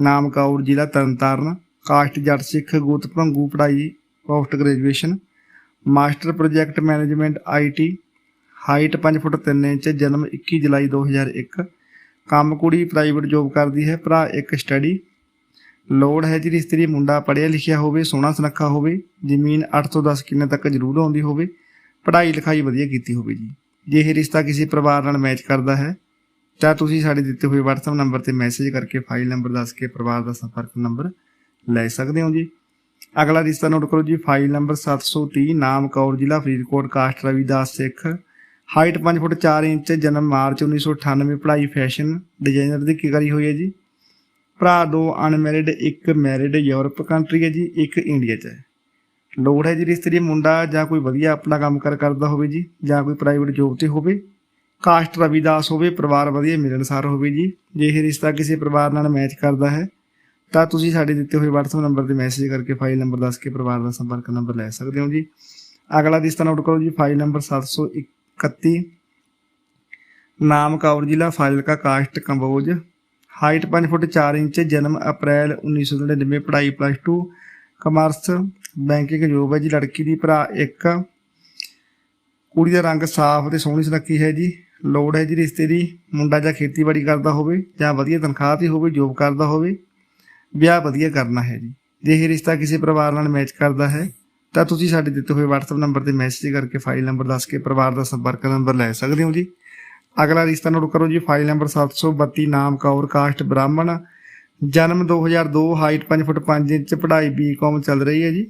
ਨਾਮ ਕੌਰ ਜ਼ਿਲ੍ਹਾ ਤਰਨਤਾਰਨ, ਕਾਸਟ ਜੱਟ ਸਿੱਖ ਗੋਤ ਭੰਗੂ ਪੜ੍ਹਾਈ post graduation master project management IT height 5 foot 3 inch, ਜਨਮ 21 ਜੁਲਾਈ 2001 ਕੰਮ ਕੁੜੀ ਪ੍ਰਾਈਵੇਟ ਜੋਬ ਕਰਦੀ ਹੈ, ਭਰਾ ਇੱਕ ਸਟੱਡੀ ਲੋੜ ਹੈ ਜੀ ਇਸਤਰੀ ਮੁੰਡਾ ਪੜ੍ਹਿਆ ਲਿਖਿਆ ਹੋਵੇ, ਸੋਹਣਾ ਸੁਨੱਖਾ ਹੋਵੇ, ਜ਼ਮੀਨ 8 ਤੋਂ 10 ਕਿੱਲੇ ਤੱਕ ਜ਼ਰੂਰ ਆਉਂਦੀ ਹੋਵੇ, ਪੜ੍ਹਾਈ ਲਿਖਾਈ ਵਧੀਆ ਕੀਤੀ ਹੋਵੇ ਜੀ। ਜੇ ਇਹ ਰਿਸ਼ਤਾ ਕਿਸੇ ਪਰਿਵਾਰ ਨਾਲ ਮੈਚ ਕਰਦਾ ਹੈ ਤਾਂ ਤੁਸੀਂ ਸਾਡੇ ਦਿੱਤੇ ਹੋਏ WhatsApp ਨੰਬਰ ਤੇ ਮੈਸੇਜ ਕਰਕੇ ਫਾਈਲ ਨੰਬਰ ਦੱਸ ਕੇ ਪਰਿਵਾਰ ਦਾ ਸੰਪਰਕ ਨੰਬਰ ਲੈ ਸਕਦੇ ਹੋ ਜੀ। ਅਗਲਾ ਰਿਸ਼ਤਾ ਨੋਟ ਕਰੋ ਜੀ ਫਾਈਲ ਨੰਬਰ 730 ਨਾਮ ਕੌਰ, ਜ਼ਿਲ੍ਹਾ Faridkot, caste Ravidas Sikh. Height 5 foot 4 inch, ਜਨਮ ਮਾਰਚ 1998 ਪੜ੍ਹਾਈ ਫੈਸ਼ਨ ਡਿਜ਼ਾਈਨਰ ਦੀ ਕਰੀ ਹੋਈ ਹੈ ਜੀ। ਭਰਾ ਦੋ ਅਨਮੈਰਿਡ ਇੱਕ ਮੈਰਿਡ ਯੂਰਪ ਕੰਟਰੀ ਹੈ ਜੀ, ਇੱਕ ਇੰਡੀਆ 'ਚ ਹੈ। ਲੋੜ ਹੈ ਜੀ ਰਿਸ਼ਤੇ ਦੀ ਮੁੰਡਾ ਜਾਂ ਕੋਈ ਵਧੀਆ ਆਪਣਾ ਕੰਮ ਕਰ ਕਰਦਾ ਹੋਵੇ ਜੀ, ਜਾਂ ਕੋਈ ਪ੍ਰਾਈਵੇਟ ਜੋਬ ਤੇ ਹੋਵੇ। ਕਾਸਟ ਰਵਿਦਾਸ ਹੋਵੇ, ਪਰਿਵਾਰ ਵਧੀਆ ਮਿਲਣਸਾਰ ਹੋਵੇ ਜੀ। ਜੇ ਇਹ ਰਿਸ਼ਤਾ ਕਿਸੇ ਪਰਿਵਾਰ ਨਾਲ ਮੈਚ ਕਰਦਾ ਹੈ, ਤਾਂ ਤੁਸੀਂ ਸਾਡੇ ਦਿੱਤੇ ਹੋਏ WhatsApp ਨੰਬਰ ਤੇ ਮੈਸੇਜ ਕਰਕੇ ਫਾਈਲ ਨੰਬਰ ਦੱਸ ਕੇ ਪਰਿਵਾਰ ਦਾ ਸੰਪਰਕ ਨੰਬਰ ਲੈ ਸਕਦੇ ਹੋ ਜੀ। ਅਗਲਾ ਰਿਸ਼ਤਾ ਨੋਟ ਕਰੋ ਜੀ ਫਾਈਲ ਨੰਬਰ 731 ਨਾਮ ਕੌਰ ਜ਼ਿਲ੍ਹਾ Fazilka caste Kamboj. Height 5 foot 4 inch, ਜਨਮ ਅਪ੍ਰੈਲ 1999 ਪੜ੍ਹਾਈ ਪਲੱਸ 2 ਕਮਰਸ ਬੈਂਕਿੰਗ ਜੋਬ ਹੈ ਜੀ। ਲੜਕੀ ਦੀ ਭਰਾ ਇੱਕ, ਕੁੜੀ ਦਾ ਰੰਗ ਸਾਫ਼ ਤੇ ਸੋਹਣੀ ਸੁਨੱਖੀ ਹੈ ਜੀ। ਲੋੜ ਹੈ ਜੀ ਰਿਸ਼ਤੇ ਦੀ, ਮੁੰਡਾ ਜਾਂ ਖੇਤੀਬਾੜੀ ਕਰਦਾ ਹੋਵੇ ਜਾਂ ਵਧੀਆ ਤਨਖਾਹ ਤੇ ਹੋਵੇ ਜੋਬ ਕਰਦਾ ਹੋਵੇ, ਵਿਆਹ ਵਧੀਆ ਕਰਨਾ ਹੈ ਜੀ। ਜੇ ਇਹ ਰਿਸ਼ਤਾ ਕਿਸੇ ਪਰਿਵਾਰ ਨਾਲ ਮੈਚ ਕਰਦਾ ਹੈ, ਤਾਂ ਤੁਸੀਂ ਸਾਡੇ ਦਿੱਤੇ ਹੋਏ WhatsApp ਨੰਬਰ ਤੇ ਮੈਸੇਜ ਕਰਕੇ ਫਾਈਲ ਨੰਬਰ ਦੱਸ ਕੇ ਪਰਿਵਾਰ ਦਾ ਸੰਪਰਕ ਨੰਬਰ ਲੈ ਸਕਦੇ ਹੋ ਜੀ। ਅਗਲਾ ਰਿਸ਼ਤਾ ਨੋਟ ਕਰੋ ਜੀ ਫਾਈਲ ਨੰਬਰ 732 ਨਾਮ ਕੌਰ ਕਾਸਟ ਬ੍ਰਾਹਮਣ। ਜਨਮ 2002 ਹਾਈਟ 5 ਫੁੱਟ 5 ਇੰਚ, ਪੜ੍ਹਾਈ ਬੀਕਾਮ ਚੱਲ ਰਹੀ ਹੈ ਜੀ।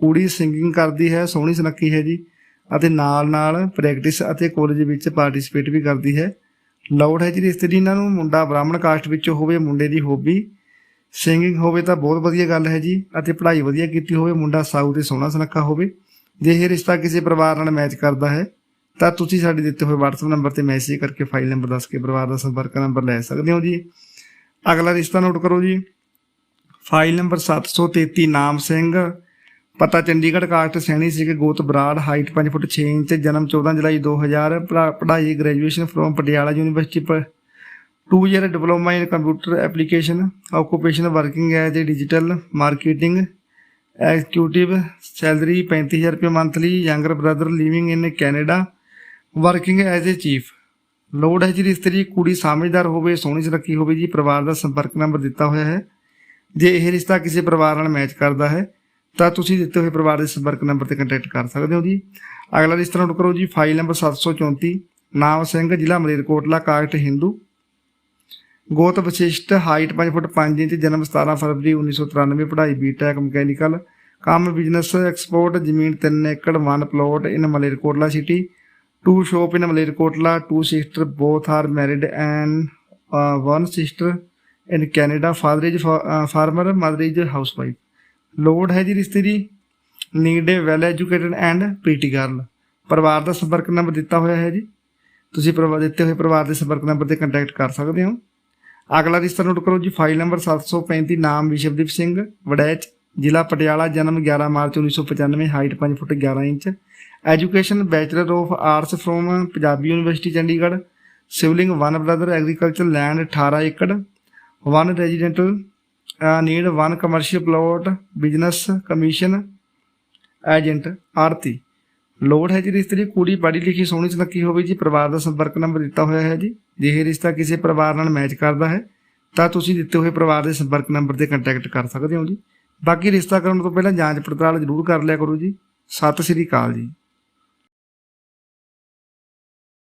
ਕੁੜੀ ਸਿੰਗਿੰਗ ਕਰਦੀ ਹੈ, ਸੋਹਣੀ ਸੁਨੱਖੀ ਹੈ ਜੀ। ਅਤੇ ਨਾਲ ਨਾਲ ਪ੍ਰੈਕਟਿਸ ਅਤੇ ਕਾਲਜ ਵਿੱਚ ਪਾਰਟਿਸਿਪੇਟ ਵੀ ਕਰਦੀ ਹੈ। ਲੋੜ ਹੈ ਜੀ ਰਿਸ਼ਤੇ ਦੀ ਇਹਨਾਂ ਨੂੰ ਮੁੰਡਾ ਬ੍ਰਾਹਮਣ ਕਾਸਟ ਵਿੱਚ ਹੋਵੇ, ਮੁੰਡੇ ਦੀ ਹੋਬੀ ਸਿੰਗਿੰਗ ਹੋਵੇ ਤਾਂ ਬਹੁਤ ਵਧੀਆ ਗੱਲ ਹੈ ਜੀ ਅਤੇ ਪੜ੍ਹਾਈ ਵਧੀਆ ਕੀਤੀ ਹੋਵੇ, ਮੁੰਡਾ ਸਾਊ ਤੇ ਸੋਹਣਾ ਸੁਨੱਖਾ ਹੋਵੇ। ਜੇ ਇਹ ਰਿਸ਼ਤਾ ਕਿਸੇ ਪਰਿਵਾਰ ਨਾਲ ਮੈਚ ਕਰਦਾ ਹੈ, ਤਾਂ ਤੁਸੀਂ ਸਾਡੇ ਦਿੱਤੇ ਹੋਏ WhatsApp ਨੰਬਰ ਤੇ ਮੈਸੇਜ ਕਰਕੇ ਫਾਈਲ ਨੰਬਰ ਦੱਸ ਕੇ ਪਰਿਵਾਰ ਦਾ ਸੰਪਰਕ ਨੰਬਰ ਲੈ ਸਕਦੇ ਹੋ ਜੀ। ਅਗਲਾ ਰਿਸ਼ਤਾ ਨੋਟ ਕਰੋ ਜੀ। ਫਾਈਲ ਨੰਬਰ 733 ਨਾਮ ਸਿੰਘ ਪਤਾ ਚੰਡੀਗੜ੍ਹ ਕਾਸਟ ਸੈਣੀ ਸਿੰਘ ਗੋਤ ਬਰਾੜ ਹਾਈਟ 5 ਫੁੱਟ 6 ਇੰਚ, ਜਨਮ 14 ਜੁਲਾਈ 2000 ਪੜ੍ਹਾ- ਪੜ੍ਹਾਈ ਗ੍ਰੈਜੂਏਸ਼ਨ ਫਰੋਮ ਪਟਿਆਲਾ ਯੂਨੀਵਰਸਿਟੀ ਪਰ 2 year diploma in computer application occupation working as a digital marketing executive salary 35000 ਰੁਪਏ monthly younger brother living in Canada working as a chief ਲੋੜ ਹੈ ਜੀ ਇਸਤਰੀ ਕੁੜੀ ਸਮਝਦਾਰ ਹੋਵੇ, ਸੋਹਣੀ ਸੁਨੱਖੀ ਹੋਵੇ ਜੀ, ਪਰਿਵਾਰ ਦਾ ਸੰਪਰਕ ਨੰਬਰ ਦਿੱਤਾ ਹੋਇਆ ਹੈ। ਜੇ ਇਹ ਰਿਸ਼ਤਾ ਕਿਸੇ ਪਰਿਵਾਰ ਨਾਲ ਮੈਚ ਕਰਦਾ ਹੈ ਤਾਂ ਤੁਸੀਂ ਦਿੱਤੇ ਹੋਏ ਪਰਿਵਾਰ ਦੇ ਸੰਪਰਕ ਨੰਬਰ ਤੇ ਕੰਟੈਕਟ ਕਰ ਸਕਦੇ ਹੋ ਜੀ ਅਗਲਾ ਰਿਸ਼ਤਾ ਨੋਟ ਕਰੋ ਜੀ ਫਾਈਲ ਨੰਬਰ 734 ਨਾਮ ਸਿੰਘ ਜ਼ਿਲ੍ਹਾ ਮਲੇਰਕੋਟਲਾ ਕਾਗਟ ਹਿੰਦੂ ਗੋਤ ਵਿਸ਼ਿਸ਼ਟ ਹਾਈਟ 5 ਫੁੱਟ 5 ਇੰਚ ਜਨਮ 17 ਫਰਵਰੀ 1993 ਪੜ੍ਹਾਈ ਬੀਟੈਕ ਮਕੈਨੀਕਲ ਕੰਮ ਬਿਜ਼ਨਸ ਐਕਸਪੋਰਟ ਜ਼ਮੀਨ 3 acre 1 plot in Malerkotla city two shop in Malerkotla two sister both are married and uh, sister in Canada Canada. Father is fa- uh, farmer. ਲੋੜ ਹੈ ਜੀ ਰਿਸ਼ਤੇ ਦੀ। ਨੀਡ ਹੈ well educated and pretty girl ਪਰਿਵਾਰ ਦਾ ਸੰਪਰਕ number ਦਿੱਤਾ ਹੋਇਆ ਹੈ ਜੀ। ਤੁਸੀਂ ਪਰਿਵਾਰ ਦਿੱਤੇ ਹੋਏ ਪਰਿਵਾਰ ਦੇ ਸੰਪਰਕ ਨੰਬਰ ਤੇ ਕੰਟੈਕਟ ਕਰ ਸਕਦੇ ਹੋ। ਅਗਲਾ ਰਿਸ਼ਤਾ ਨੋਟ ਕਰੋ ਜੀ ਫਾਈਲ ਨੰਬਰ 735 ਨਾਮ ਵਿਸ਼ਵਦੀਪ ਸਿੰਘ, ਵੜੈਚ, ਜ਼ਿਲ੍ਹਾ ਪਟਿਆਲਾ, ਜਨਮ 11 March 1995 height 5 foot 11 inch. Education bachelor of arts from Punjabi university Chandigarh. Siblings one brother agriculture land 18 ਏਕੜ। One residential need one commercial plot business commission agent ਆਰਤੀ। ਲੋੜ ਹੈ ਜੀ ਰਿਸ਼ਤੇ ਦੀ ਕੁੜੀ ਪੜ੍ਹੀ ਲਿਖੀ, ਸੋਹਣੀ ਸੁਨੱਖੀ ਹੋਵੇ ਜੀ, ਪਰਿਵਾਰ ਦਾ ਸੰਪਰਕ ਨੰਬਰ ਦਿੱਤਾ ਹੋਇਆ ਹੈ ਜੀ। ਜੇ ਇਹ ਰਿਸ਼ਤਾ ਕਿਸੇ ਪਰਿਵਾਰ ਨਾਲ ਮੈਚ ਕਰਦਾ ਹੈ, ਤਾਂ ਤੁਸੀਂ ਦਿੱਤੇ ਹੋਏ ਪਰਿਵਾਰ ਦੇ ਸੰਪਰਕ ਨੰਬਰ ਤੇ ਕੰਟੈਕਟ ਕਰ ਸਕਦੇ ਹੋ ਜੀ। ਬਾਕੀ ਰਿਸ਼ਤਾ ਕਰਨ ਤੋਂ ਪਹਿਲਾਂ ਜਾਂਚ ਪੜਤਾਲ ਜ਼ਰੂਰ ਕਰ ਲਿਆ ਕਰੋ ਜੀ। ਸਤਿ ਸ੍ਰੀ ਅਕਾਲ ਜੀ।